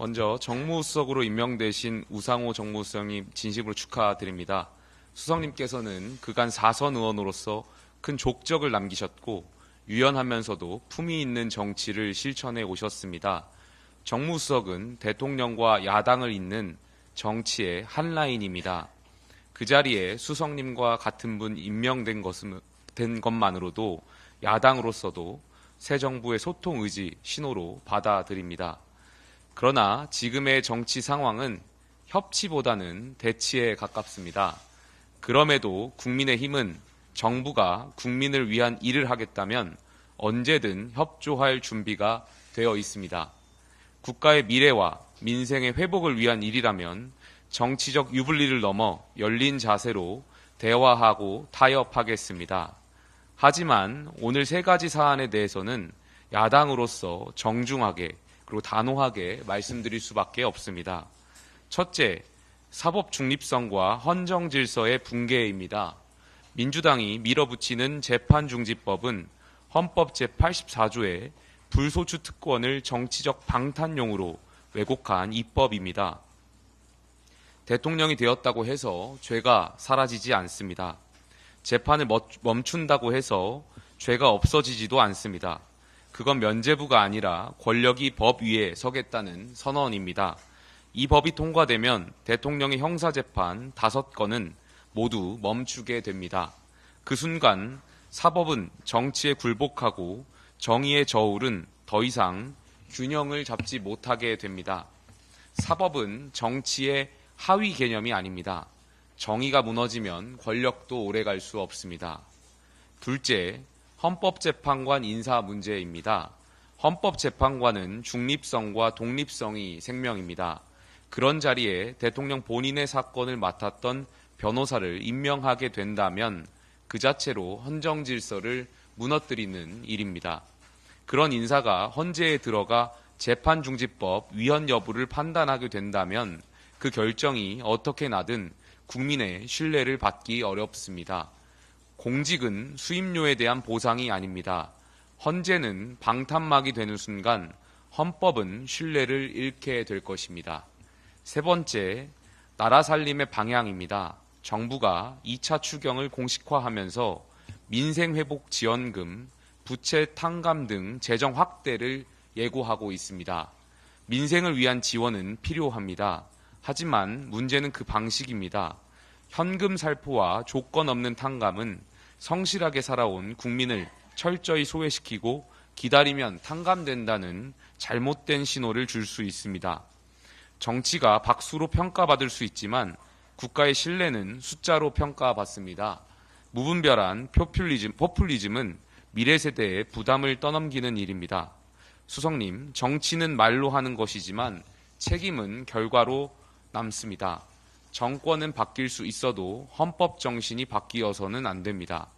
먼저 정무수석으로 임명되신 우상호 정무수석님 진심으로 축하드립니다. 수석님께서는 그간 사선 의원으로서 큰 족적을 남기셨고 유연하면서도 품위 있는 정치를 실천해 오셨습니다. 정무수석은 대통령과 야당을 잇는 정치의 한 라인입니다. 그 자리에 수석님과 같은 분 임명된 것은 된 것만으로도 야당으로서도 새 정부의 소통 의지 신호로 받아들입니다. 그러나 지금의 정치 상황은 협치보다는 대치에 가깝습니다. 그럼에도 국민의힘은 정부가 국민을 위한 일을 하겠다면 언제든 협조할 준비가 되어 있습니다. 국가의 미래와 민생의 회복을 위한 일이라면 정치적 유불리를 넘어 열린 자세로 대화하고 타협하겠습니다. 하지만 오늘 세 가지 사안에 대해서는 야당으로서 정중하게 그리고 단호하게 말씀드릴 수밖에 없습니다. 첫째, 사법 중립성과 헌정 질서의 붕괴입니다. 민주당이 밀어붙이는 재판 중지법은 헌법 제84조에 불소추 특권을 정치적 방탄용으로 왜곡한 입법입니다. 대통령이 되었다고 해서 죄가 사라지지 않습니다. 재판을 멈춘다고 해서 죄가 없어지지도 않습니다. 그건 면제부가 아니라 권력이 법 위에 서겠다는 선언입니다. 이 법이 통과되면 대통령의 형사재판 다섯 건은 모두 멈추게 됩니다. 그 순간 사법은 정치에 굴복하고 정의의 저울은 더 이상 균형을 잡지 못하게 됩니다. 사법은 정치의 하위 개념이 아닙니다. 정의가 무너지면 권력도 오래 갈 수 없습니다. 둘째, 헌법재판관 인사 문제입니다. 헌법재판관은 중립성과 독립성이 생명입니다. 그런 자리에 대통령 본인의 사건을 맡았던 변호사를 임명하게 된다면 그 자체로 헌정 질서를 무너뜨리는 일입니다. 그런 인사가 헌재에 들어가 재판중지법 위헌 여부를 판단하게 된다면 그 결정이 어떻게 나든 국민의 신뢰를 받기 어렵습니다. 공직은 수임료에 대한 보상이 아닙니다. 헌재는 방탄막이 되는 순간 헌법은 신뢰를 잃게 될 것입니다. 세 번째, 나라 살림의 방향입니다. 정부가 2차 추경을 공식화하면서 민생회복 지원금, 부채 탕감 등 재정 확대를 예고하고 있습니다. 민생을 위한 지원은 필요합니다. 하지만 문제는 그 방식입니다. 현금 살포와 조건 없는 탕감은 성실하게 살아온 국민을 철저히 소외시키고 기다리면 탕감된다는 잘못된 신호를 줄 수 있습니다. 정치가 박수로 평가받을 수 있지만 국가의 신뢰는 숫자로 평가받습니다. 무분별한 포퓰리즘, 포퓰리즘은 미래 세대에 부담을 떠넘기는 일입니다. 수석님, 정치는 말로 하는 것이지만 책임은 결과로 남습니다. 정권은 바뀔 수 있어도 헌법 정신이 바뀌어서는 안 됩니다.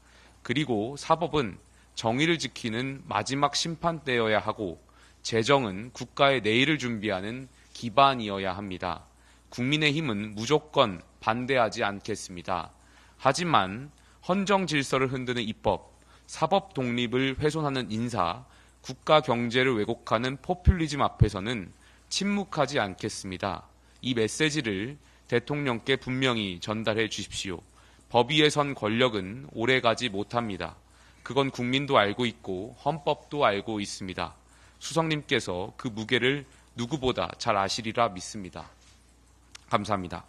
그리고 사법은 정의를 지키는 마지막 심판대여야 하고 재정은 국가의 내일을 준비하는 기반이어야 합니다. 국민의힘은 무조건 반대하지 않겠습니다. 하지만 헌정 질서를 흔드는 입법, 사법 독립을 훼손하는 인사, 국가 경제를 왜곡하는 포퓰리즘 앞에서는 침묵하지 않겠습니다. 이 메시지를 대통령께 분명히 전달해 주십시오. 법 위에 선 권력은 오래 가지 못합니다. 그건 국민도 알고 있고 헌법도 알고 있습니다. 수석님께서 그 무게를 누구보다 잘 아시리라 믿습니다. 감사합니다.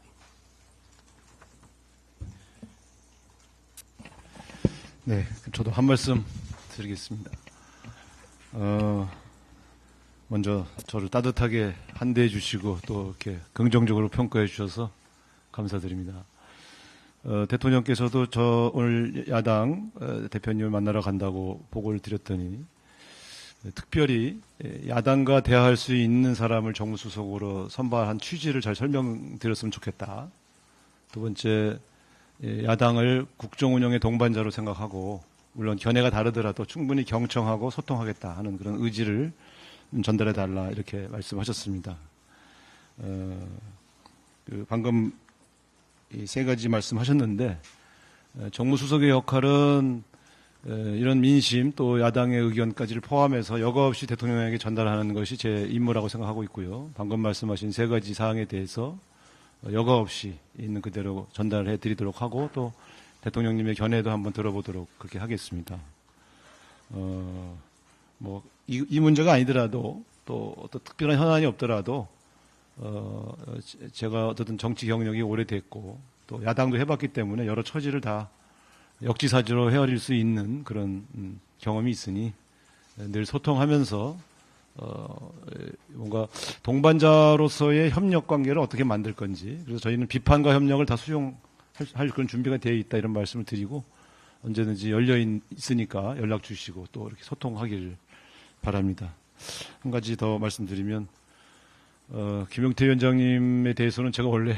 네, 저도 한 말씀 드리겠습니다. 어, 먼저 저를 따뜻하게 한대해 주시고 또 이렇게 긍정적으로 평가해 주셔서 감사드립니다. 어, 대통령께서도 저 오늘 야당 어, 대표님을 만나러 간다고 보고를 드렸더니 특별히 야당과 대화할 수 있는 사람을 정무수석으로 선발한 취지를 잘 설명드렸으면 좋겠다. 두 번째, 야당을 국정 운영의 동반자로 생각하고 물론 견해가 다르더라도 충분히 경청하고 소통하겠다 하는 그런 의지를 전달해 달라 이렇게 말씀하셨습니다. 어, 그 방금 이세 가지 말씀하셨는데 정무수석의 역할은 에, 이런 민심 또 야당의 의견까지를 포함해서 여과 없이 대통령에게 전달하는 것이 제 임무라고 생각하고 있고요. 방금 말씀하신 세 가지 사항에 대해서 어, 여과 없이 있는 그대로 전달해 드리도록 하고 또 대통령님의 견해도 한번 들어보도록 그렇게 하겠습니다. 어, 뭐, 이, 이 문제가 아니더라도 또 어떤 특별한 현안이 없더라도 어, 제- 제가 어쨌든 정치 경력이 오래됐고 또 야당도 해봤기 때문에 여러 처지를 다 역지사지로 헤아릴 수 있는 그런 음, 경험이 있으니 늘 소통하면서 어, 에, 뭔가 동반자로서의 협력 관계를 어떻게 만들 건지 그래서 저희는 비판과 협력을 다 수용할 할 그런 준비가 되어 있다 이런 말씀을 드리고 언제든지 열려 있- 있으니까 연락 주시고 또 이렇게 소통하기를 바랍니다. 한 가지 더 말씀드리면 어, 김용태 위원장님에 대해서는 제가 원래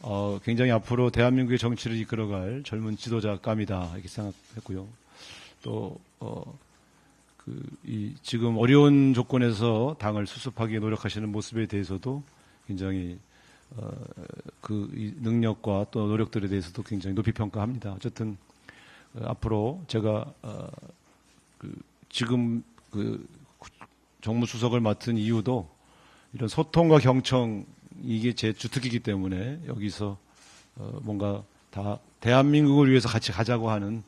어, 굉장히 앞으로 대한민국의 정치를 이끌어갈 젊은 지도자감이다 이렇게 생각했고요. 또 어, 그, 이, 지금 어려운 조건에서 당을 수습하기 위해 노력하시는 모습에 대해서도 굉장히 어, 그이 능력과 또 노력들에 대해서도 굉장히 높이 평가합니다. 어쨌든 어, 앞으로 제가 어, 그 지금 그 정무수석을 맡은 이유도 이런 소통과 경청 이게 제 주특기이기 때문에 여기서 어, 뭔가 다 대한민국을 위해서 같이 가자고 하는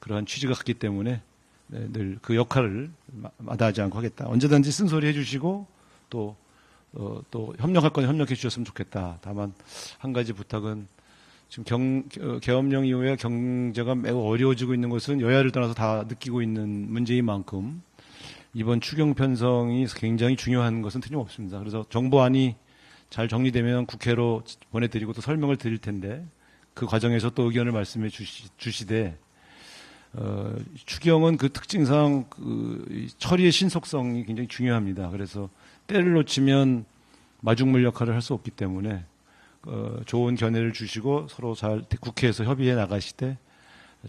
그러한 취지가 같기 때문에 네, 늘그 역할을 마- 마다하지 않고 하겠다. 언제든지 쓴소리 해주시고 또, 어, 또 협력할 건 협력해 주셨으면 좋겠다. 다만 한 가지 부탁은 지금 경, 어, 계엄령 이후에 경제가 매우 어려워지고 있는 것은 여야를 떠나서 다 느끼고 있는 문제인 만큼 이번 추경 편성이 굉장히 중요한 것은 틀림없습니다. 그래서 정보안이 잘 정리되면 국회로 보내드리고 또 설명을 드릴 텐데 그 과정에서 또 의견을 말씀해 주시, 주시되 어, 추경은 그 특징상 그이 처리의 신속성이 굉장히 중요합니다. 그래서 때를 놓치면 마중물 역할을 할 수 없기 때문에 어, 좋은 견해를 주시고 서로 잘 국회에서 협의해 나가시되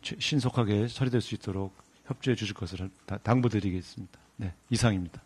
최- 신속하게 처리될 수 있도록 협조해 주실 것을 다- 당부드리겠습니다. 네, 이상입니다.